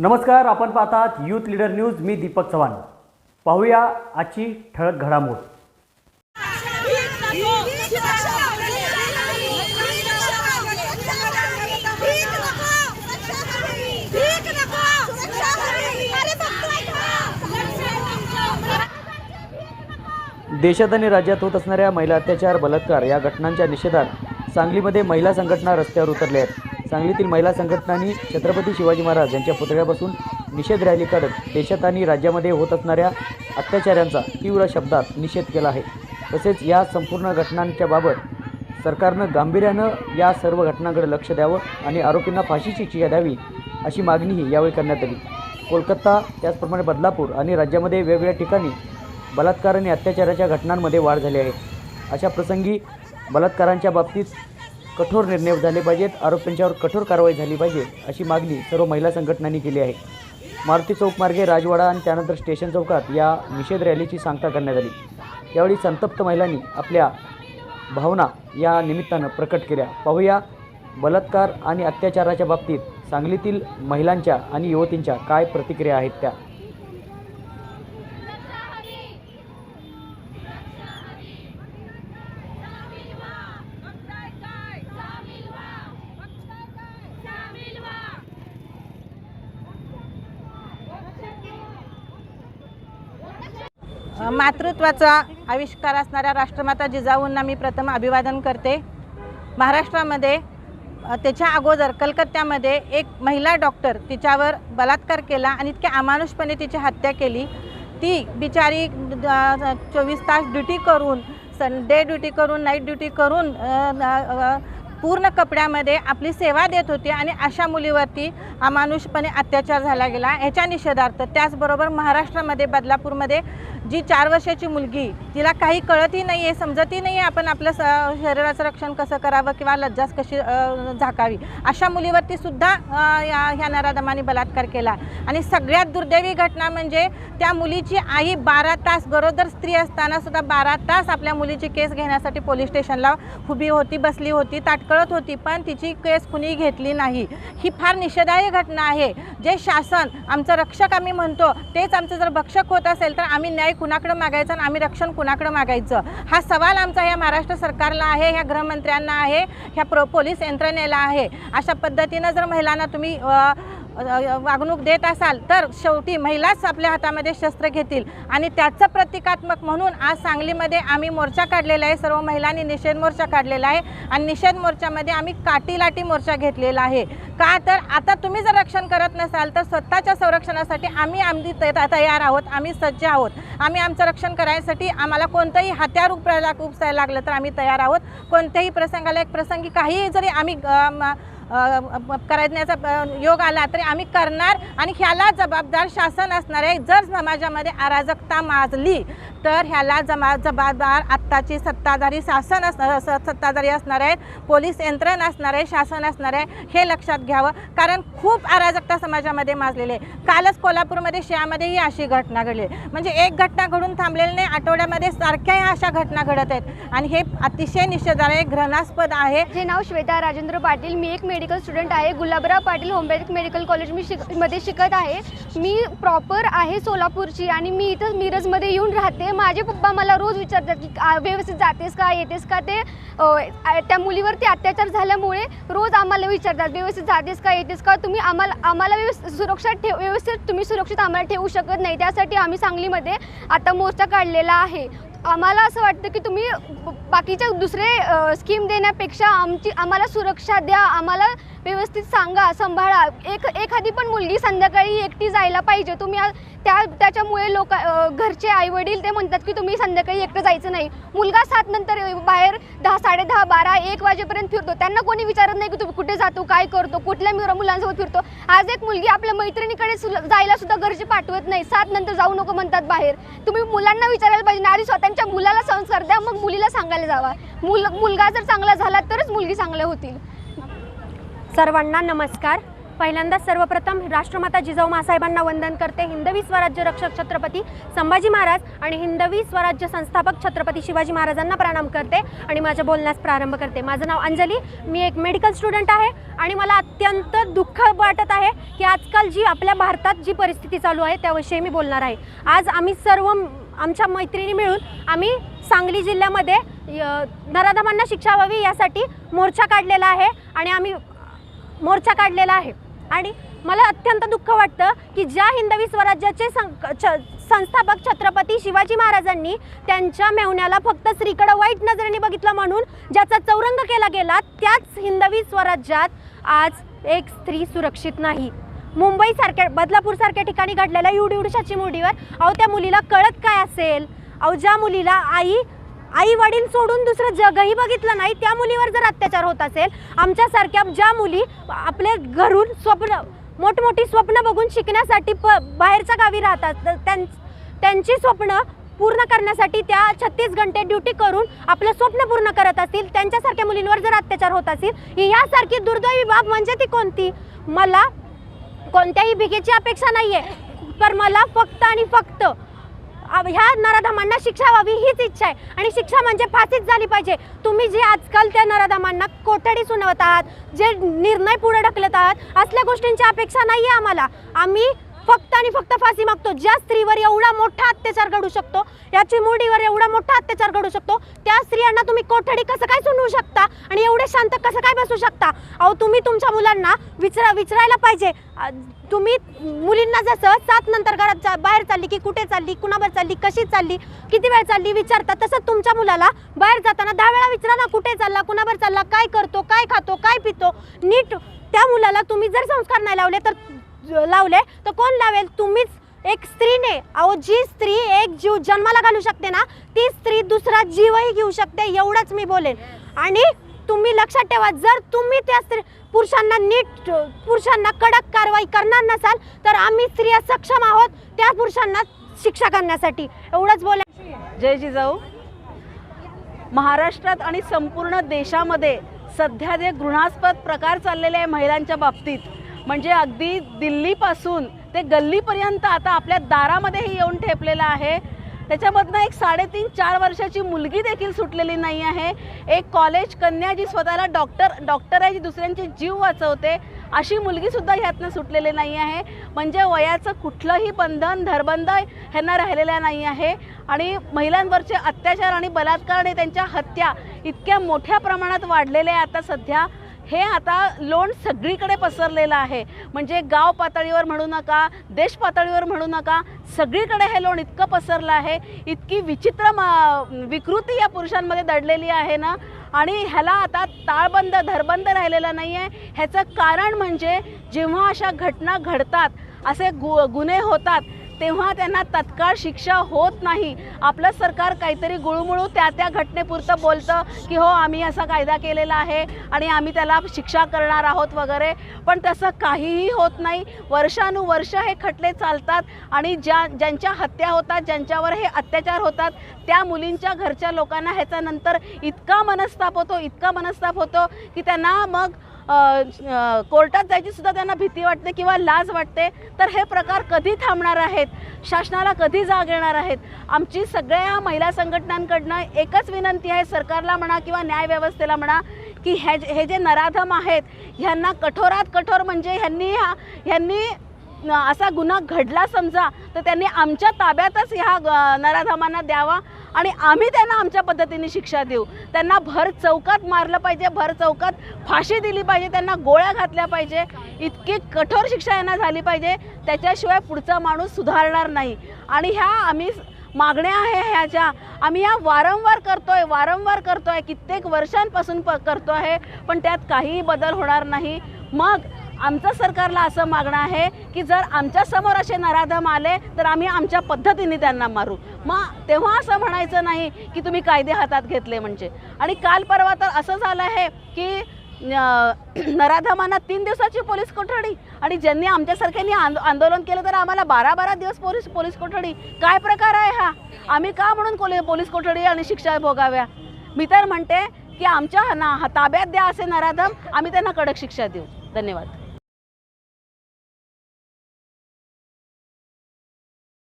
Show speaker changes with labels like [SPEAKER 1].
[SPEAKER 1] नमस्कार आपण पाहतात यूथ लीडर न्यूज मी दीपक चव्हाण. पाहूया आजची ठळक घडामोड. देशात आणि राज्यात होत असणाऱ्या महिला अत्याचार बलात्कार या घटनांच्या निषेधात सांगलीमध्ये महिला संघटना रस्त्यावर उतरल्या आहेत. सांगलीतील महिला संघटनांनी छत्रपती शिवाजी महाराज यांच्या पुतळ्यापासून निषेध रॅली काढत देशात आणि राज्यामध्ये होत असणाऱ्या अत्याचारांचा तीव्र शब्दात निषेध केला आहे. तसेच या संपूर्ण घटनांच्या बाबत सरकारनं गांभीर्यानं या सर्व घटनांकडे लक्ष द्यावं आणि आरोपींना फाशीची शिक्षा द्यावी अशी मागणीही यावेळी करण्यात आली. कोलकाता त्याचप्रमाणे बदलापूर आणि राज्यामध्ये वेगवेगळ्या ठिकाणी बलात्कार आणि अत्याचाराच्या घटनांमध्ये वाढ झाली आहे. अशा प्रसंगी बलात्कारांच्या बाबतीत कठोर निर्णय झाले पाहिजेत. आरोपींच्यावर कठोर कारवाई झाली पाहिजे अशी मागणी सर्व महिला संघटनांनी केली आहे. मारुती चौक मार्गे राजवाडा आणि त्यानंतर स्टेशन चौकात या निषेध रॅलीची सांगता करण्यात आली. यावेळी संतप्त महिलांनी आपल्या भावना या निमित्तानं प्रकट केल्या. पाहूया बलात्कार आणि अत्याचाराच्या बाबतीत सांगलीतील महिलांच्या आणि युवतींच्या काय प्रतिक्रिया आहेत त्या.
[SPEAKER 2] मातृत्वाचा आविष्कार असणाऱ्या राष्ट्रमाता जिजाऊंना मी प्रथम अभिवादन करते. महाराष्ट्रामध्ये त्याच्या अगोदर कलकत्त्यामध्ये एक महिला डॉक्टर तिच्यावर बलात्कार केला आणि इतक्या अमानुषपणे तिची हत्या केली. ती बिचारी चोवीस तास ड्युटी करून सन डे ड्युटी करून नाईट ड्युटी करून पूर्ण कपड्यामध्ये आपली सेवा देत होती आणि अशा मुलीवरती अमानुषपणे अत्याचार झाला गेला. ह्याच्या निषेधार्थ त्याचबरोबर महाराष्ट्रामध्ये बदलापूरमध्ये जी चार वर्षाची मुलगी तिला काही कळतही नाही आहे समजतही नाही आहे आपण आपलं स शरीराचं रक्षण कसं करावं किंवा लज्जाच कशी झाकावी. अशा मुलीवरती सुद्धा या ह्या नराधमाने बलात्कार केला. आणि सगळ्यात दुर्दैवी घटना म्हणजे त्या मुलीची आई बारा तास गरोदर स्त्री असताना सुद्धा बारा तास आपल्या मुलीची केस घेण्यासाठी पोलीस स्टेशनला उभी होती बसली होती ताटकळत होती पण तिची केस कुणी घेतली नाही. ही फार निषेधार्ह घटना आहे. जे शासन आमचं रक्षक आम्ही म्हणतो तेच आमचं जर भक्षक होत असेल तर आम्ही न्याय कुणाकडं मागायचं आणि आम्ही रक्षण कुणाकडं मागायचं? हा सवाल आमचा ह्या महाराष्ट्र सरकारला आहे ह्या गृहमंत्र्यांना आहे ह्या प्र पोलीस यंत्रणेला आहे. अशा पद्धतीनं जर महिलांना तुम्ही वागणूक देत असाल तर शेवटी महिलाच आपल्या हातामध्ये शस्त्र घेतील. आणि त्याचं प्रतिकात्मक म्हणून आज सांगलीमध्ये आम्ही मोर्चा काढलेला आहे. सर्व महिलांनी निषेध मोर्चा काढलेला आहे. आणि निषेध मोर्चामध्ये आम्ही काटी लाटी मोर्चा घेतलेला आहे. का तर आता तुम्ही जर रक्षण करत नसाल तर स्वतःच्या संरक्षणासाठी आम्ही आम्ही त- तयार आहोत. आम्ही सज्ज आहोत. आम्ही आमचं रक्षण करायसाठी आम्हाला कोणतंही हत्यार उपरायला उपसायला लागलं तर आम्ही तयार आहोत. कोणत्याही प्रसंगाला एक प्रसंगी काहीही जरी आम्ही करण्याचा योग आला तरी आम्ही करणार आणि ह्याला जबाबदार शासन असणार आहे जर समाजामध्ये अराजकता माजली तर ह्याला जमा जबाबदार आत्ताची सत्ताधारी शासन असणार सत्ताधारी असणार आहेत पोलीस यंत्रणा असणार आहे शासन असणार आहे हे लक्षात घ्यावं. कारण खूप अराजकता समाजामध्ये माजलेली आहे. कालच कोल्हापूरमध्ये शियामध्येही अशी घटना घडली. म्हणजे एक घटना घडून थांबलेली नाही आठवड्यामध्ये सारख्या ह्या अशा घटना घडत आहेत. आणि हे अतिशय निषेधार्ह घृणास्पद आहे.
[SPEAKER 3] जे नाव श्वेता राजेंद्र पाटील मी एक मेडिकल स्टुडंट आहे. Gulabrao Patil homeopathic medical college मी शिकमध्ये शिकत आहे. मी प्रॉपर आहे सोलापूरची आणि मी इथं मिरजमध्ये येऊन राहते. माझे पप्पा मला रोज विचारतात की व्यवस्थित जातेस का येतेस का? ते त्या मुलीवरती अत्याचार झाल्यामुळे रोज आम्हाला विचारतात व्यवस्थित जातेस का येतेस का? तुम्ही आम्हाला आम्हाला व्यवस्थित सुरक्षा ठेव व्यवस्थित तुम्ही सुरक्षित आम्हाला ठेवू शकत नाही. त्यासाठी आम्ही सांगलीमध्ये आता मोर्चा काढलेला आहे. आम्हाला असं वाटतं की तुम्ही बाकीच्या दुसरे स्कीम देण्यापेक्षा आमची आम्हाला सुरक्षा द्या आम्हाला व्यवस्थित सांगा सांभाळा. एक एखादी पण मुलगी संध्याकाळी एकटी जायला पाहिजे. तुम्ही त्या त्याच्यामुळे लोक घरचे आईवडील ते म्हणतात की तुम्ही संध्याकाळी एकटं जायचं नाही. मुलगा सात नंतर बाहेर दहा साडे दहा बारा एक वाजेपर्यंत फिरतो. त्यांना कोणी विचारत नाही की तुम्ही कुठे जातो काय करतो कुठल्या मुला- मुलांसोबत फिरतो. आज एक मुलगी आपल्या मैत्रिणीकडे जायला सुद्धा घरचे पाठवत नाही. सात नंतर जाऊ नको म्हणतात बाहेर. तुम्ही मुलांना विचारायला पाहिजे. ना आधी त्यांच्या मुलाला संस्कार द्या मग मुलीला सांगायला जावा. मुल मुलगा जर चांगला झाला तरच मुलगी चांगल्या होतील.
[SPEAKER 4] सर्वांना नमस्कार. पहिल्यांदा सर्वप्रथम राष्ट्रमाता जिजाऊ मासाहेबांना वंदन करते. हिंदवी स्वराज्य रक्षक छत्रपती संभाजी महाराज आणि हिंदवी स्वराज्य संस्थापक छत्रपती शिवाजी महाराजांना प्रणाम करते आणि माझ्या बोलण्यास प्रारंभ करते. माझं नाव अंजली. मी एक मेडिकल स्टुडंट आहे आणि मला अत्यंत दुःख वाटत आहे की आजकाल जी आपल्या भारतात जी परिस्थिती चालू आहे त्याविषयी मी बोलणार आहे. आज आम्ही सर्व आमच्या मैत्रिणी मिळून आम्ही सांगली जिल्ह्यामध्ये य- नराधमांना शिक्षा व्हावी यासाठी मोर्चा काढलेला आहे आणि आम्ही मोर्चा काढलेला आहे. आणि मला अत्यंत दुःख वाटतं की ज्या हिंदवी स्वराज्याचे सं छ संस्थापक छत्रपती शिवाजी महाराजांनी त्यांच्या मेवण्याला फक्त स्त्रीकडं वाईट नजरेने बघितलं म्हणून ज्याचा चौरंग केला गेला त्याच हिंदवी स्वराज्यात आज एक स्त्री सुरक्षित नाही. मुंबईसारख्या बदलापूरसारख्या ठिकाणी घडलेल्या युडयुडशा मुडीवर अहो त्या मुलीला कळत काय असेल? अहो ज्या मुलीला आई आई वडील सोडून दुसरं जगही बघितलं नाही त्या मुलीवर जर अत्याचार होत असेल आमच्यासारख्या ज्या मुली आपले घरून स्वप्न मोठमोठी स्वप्न बघून शिकण्यासाठी प बाहेरच्या गावी राहतात तर त्यां त्यांची स्वप्न पूर्ण करण्यासाठी त्या छत्तीस घंटे ड्युटी करून आपलं स्वप्न पूर्ण करत असतील त्यांच्यासारख्या मुलींवर जर अत्याचार होत असतील ह्यासारखी दुर्दैवी बाब म्हणजे ती कोणती? मला कोणत्याही भिकेची अपेक्षा नाही आहे तर मला फक्त आणि फक्त ह्या नराधमांना शिक्षा व्हावी हीच इच्छा आहे. आणि शिक्षा म्हणजे फाशीच झाली पाहिजे. तुम्ही जे आजकाल त्या नराधमांना कोठडी सुनावत आहात जे निर्णय पुढे ढकलत आहात असल्या गोष्टींची अपेक्षा नाही आहे आम्हाला. आम्ही फक्त आणि फक्त फाशी मागतो. ज्या स्त्रीवर एवढा मोठा अत्याचार घडू शकतो या चिमुरडीवर एवढा मोठा अत्याचार घडू शकतो त्या स्त्रियांना तुम्ही कोठडी कसं काय सुनवू शकता आणि एवढे शांत कसं काय बसू शकता? अहो तुम्ही तुमच्या मुलांना विचारा विचारायला पाहिजे. तुम्ही मुलींना जसं सात नंतर घरात जा बाहेर चालली की कुठे चालली कुणावर चालली कशी चालली किती वेळ चालली विचारता तसं तुमच्या मुलाला बाहेर जाताना दहा वेळा विचारा ना कुठे चालला कुणावर चालला काय करतो काय खातो काय पितो. नीट त्या मुलाला तुम्ही जर संस्कार नाही लावले तर लावले तर कोण लावेल? तुम्हीच. एक स्त्रीने. अहो जी स्त्री एक जीव जन्माला घालू शकते ना ती स्त्री दुसरा जीवही घेऊ शकते एवढंच मी बोलेन. आणि तुम्ही लक्षात ठेवा जर तुम्ही त्या स्त्री पुरुषांना नीट पुरुषांना कडक कारवाई करणार नसाल तर आम्ही स्त्रिया सक्षम आहोत त्या पुरुषांना शिक्षा करण्यासाठी. एवढंच बोला
[SPEAKER 5] जय जिजाऊ. महाराष्ट्रात आणि संपूर्ण देशामध्ये सध्या जे घृणास्पद प्रकार चाललेले आहे महिलांच्या बाबतीत म्हणजे अगदी दिल्लीपासून ते गल्लीपर्यंत आता आपल्या दारामध्येही येऊन ठेपलेलं आहे. त्याच्यामधनं एक साडेतीन चार वर्षाची मुलगी देखील सुटलेली नाही आहे. एक कॉलेज कन्या जी स्वतःला डॉक्टर डॉक्टर आहे जी दुसऱ्यांचे जीव वाचवते अशी मुलगीसुद्धा ह्यातनं सुटलेली नाही आहे. म्हणजे वयाचं कुठलंही बंधन धरबंध ह्यांना राहिलेलं नाही आहे. आणि महिलांवरचे अत्याचार आणि बलात्कार आणि त्यांच्या हत्या इतक्या मोठ्या प्रमाणात वाढलेल्या आहे आता सध्या. हे आता लोण सगळीकडे पसरलेलं आहे. म्हणजे गाव पातळीवर म्हणू नका देश पातळीवर म्हणू नका सगळीकडे हे लोण इतकं पसरलं आहे. इतकी विचित्र मा- विकृती या पुरुषांमध्ये दडलेली आहे ना. आणि ह्याला आता ताळबंद धरबंद राहिलेला नाही आहे ह्याचं कारण म्हणजे जेव्हा अशा घटना घडतात असे गु गुन्हे होतात तेव्हा त्यांना तत्काळ शिक्षा होत नाही. आपलं सरकार काहीतरी गुळमुळू त्या त्या घटनेपुरतं बोलतं की हो आम्ही असा कायदा केलेला आहे आणि आम्ही त्याला शिक्षा करणार आहोत वगैरे. पण तसं काहीही होत नाही. वर्षानुवर्ष हे खटले चालतात आणि ज्या ज्यांच्या हत्या होतात ज्यांच्यावर हे अत्याचार होतात त्या मुलींच्या घरच्या लोकांना ह्याचा नंतर इतका मनस्ताप होतो इतका मनस्ताप होतो की त्यांना मग कोर्टात जायची सुद्धा त्यांना भीती वाटते किंवा लाज वाटते तर हे प्रकार कधी थांबणार आहेत? शासनाला कधी जाग येणार आहेत? आमची सगळ्या महिला संघटनांकडनं एकच विनंती आहे सरकारला म्हणा किंवा न्यायव्यवस्थेला म्हणा की हे जे- हे जे नराधम आहेत ह्यांना कठोरात कठोर म्हणजे ह्यांनी ह्या ह्यांनी असा गुन्हा घडला समजा तर त्यांनी आमच्या ताब्यातच ह्या नराधमांना द्यावा. आणि आम्ही त्यांना आमच्या पद्धतीने शिक्षा देऊ. त्यांना भर चौकात मारलं पाहिजे भर चौकात फाशी दिली पाहिजे त्यांना गोळ्या घातल्या पाहिजे. इतकी कठोर शिक्षा यांना झाली पाहिजे. त्याच्याशिवाय पुढचा माणूस सुधारणार नाही. आणि ह्या आम्ही मागण्या आहे ह्या ज्या आम्ही ह्या वारंवार करतो आहे वारंवार करतो आहे कित्येक वर्षांपासून प करतो आहे पण त्यात काहीही बदल होणार नाही. मग आमचं सरकारला असं मागणं आहे की जर आमच्यासमोर असे नराधम आले तर आम्ही आमच्या पद्धतीने त्यांना मारू. मग तेव्हा असं म्हणायचं नाही की तुम्ही कायदे हातात घेतले म्हणजे. आणि काल परवा तर असं झालं आहे की नराधमांना तीन दिवसाची पोलीस कोठडी आणि ज्यांनी आमच्यासारख्यांनी आंदो आंदोलन केलं तर आम्हाला बारा बारा दिवस पोलीस पोलीस कोठडी. काय प्रकार आहे हा? आम्ही का म्हणून कोली पोलीस कोठडी आणि शिक्षा भोगाव्या? मी तर म्हणते की आमच्या ना ताब्यात द्या असे नराधम आम्ही त्यांना कडक शिक्षा देऊ. धन्यवाद.